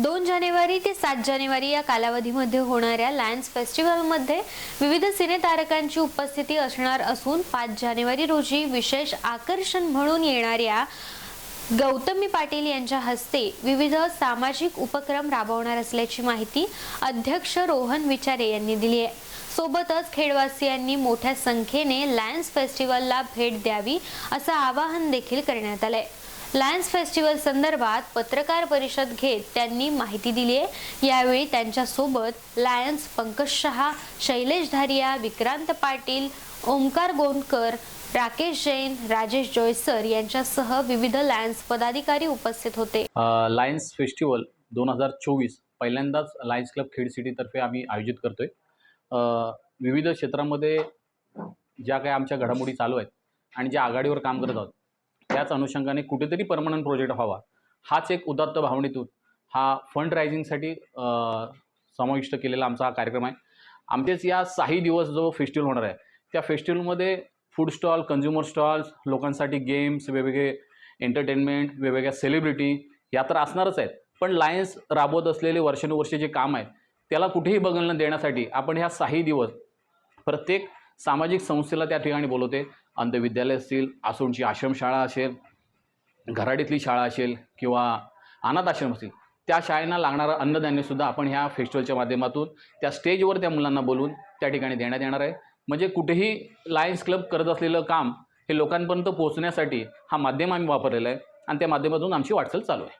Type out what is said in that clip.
दोन जानेवारी ते सात जानेवारी या कालावधीमध्ये होणाऱ्या लायन्स फेस्टिवलमध्ये विविध सिनेतारकांची उपस्थिती असणार असून पाच जानेवारी रोजी विशेष आकर्षण म्हणून येणाऱ्या गौतमी पाटील यांच्या हस्ते विविध सामाजिक उपक्रम राबवणार असल्याची माहिती अध्यक्ष रोहन विचारे यांनी दिली आहे. सोबतच खेडवासियांनी मोठ्या संख्येने लायन्स फेस्टिवलला भेट द्यावी असं आवाहन देखील करण्यात आलंय. लायन्स फेस्टिवल संदर्भात पत्रकार परिषद घेत त्यांनी माहिती दिली आहे. यावेळी त्यांच्यासोबत लायन्स पंकज शहा शैलेश धारिया विक्रांत पाटील ओमकार गोंदकर राकेश जैन राजेश जोयसर यांच्यासह विविध लायन्स पदाधिकारी उपस्थित होते. लायन्स फेस्टिवल दोन हजार चोवीस पहिल्यांदाच लायन्स क्लब खेड सिटीतर्फे आम्ही आयोजित करतोय. विविध क्षेत्रामध्ये ज्या काही आमच्या घडामोडी चालू आहेत आणि ज्या आघाडीवर काम करत आहोत त्याच अनुषंगाने कुठेतरी परमनंट प्रोजेक्ट व्हावा. हाच एक उदात्त भावनेतून हा फंड रायझिंगसाठी समाविष्ट केलेला आमचा हा कार्यक्रम आहे. आमचेच या साही दिवस जो फेस्टिवल होणार आहे त्या फेस्टिवलमध्ये फूड स्टॉल कन्झ्युमर स्टॉल्स लोकांसाठी गेम्स वेगवेगळे एंटरटेनमेंट वेगवेगळ्या सेलिब्रिटी या तर असणारच आहेत. पण लायन्स राबवत असलेले वर्षानुवर्षे जे काम आहे त्याला कुठेही बघणं देण्यासाठी आपण ह्या सहाही दिवस प्रत्येक सामाजिक संस्थेला त्या ठिकाणी बोलवते. अंधविद्यालय असतील आसोनची आश्रमशाळा असेल घराडीतली शाळा असेल किंवा अनाथ आश्रम असतील त्या शाळेंना लागणारं अन्नधान्यसुद्धा आपण ह्या फेस्टिवलच्या माध्यमातून त्या स्टेजवर त्या मुलांना बोलून त्या ठिकाणी देण्यात येणार आहे. म्हणजे कुठेही लायन्स क्लब करत असलेलं काम हे लोकांपर्यंत पोहोचण्यासाठी हा माध्यम आम्ही वापरलेला आहे. आणि त्या माध्यमातून आमची वाटचाल चालू आहे.